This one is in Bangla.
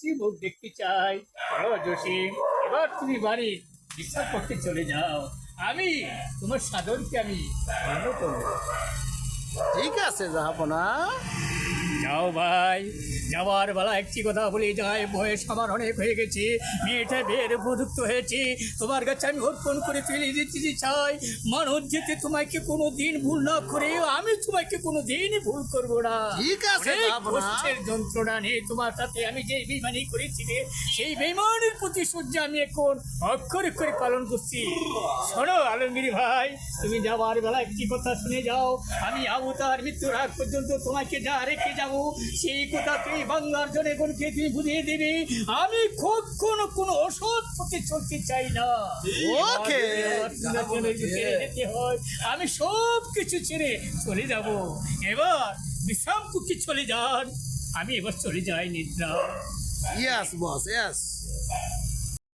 কি মুখ দেখতে চাই। জসিম এবার তুমি বাড়ি বিশ্বাস করতে চলে যাও। আমি তোমার সাধনকে আমি ঠিক আছে জাহাপনা যাও ভাই যাওয়ার বেলা একটি কথা বলে যায় বয়স আমার অনেক হয়ে গেছে মেয়েটা বের উপযুক্ত হয়েছে তোমার কাছে আমি অর্পণ করে ফেলে দিতে চাই। মানুষ যেতে তোমাকে কোনো দিন ভুল না করে আমি তোমাকে কোনো দিন ভুল করব না। ঠিক আছে। কষ্টের যন্ত্রণা নেই তোমার সাথে আমি যে বেমানি করেছি সেই বেমানের প্রতিশোধ আমি এখন অক্ষরে করে পালন করছি। শোনো আলমগীর ভাই তুমি যাওয়ার বেলা একটি কথা শুনে যাও। আমি আবু তার মৃত্যুর আগ পর্যন্ত তোমাকে যা রেখে যাব সেই কথা তুমি বাংলার জনগণকে তুই বুঝিয়ে দিবি। আমি কখনো কোনো ওষুধ প্রতি চলতে চাই না। ওকে। যেতে হয়। আমি সব কিছু ছেড়ে চলে যাব। এবার বিশ্রাম কুকি চলে যান। আমি এবার চলে যাই নিদ্রা। Yes boss yes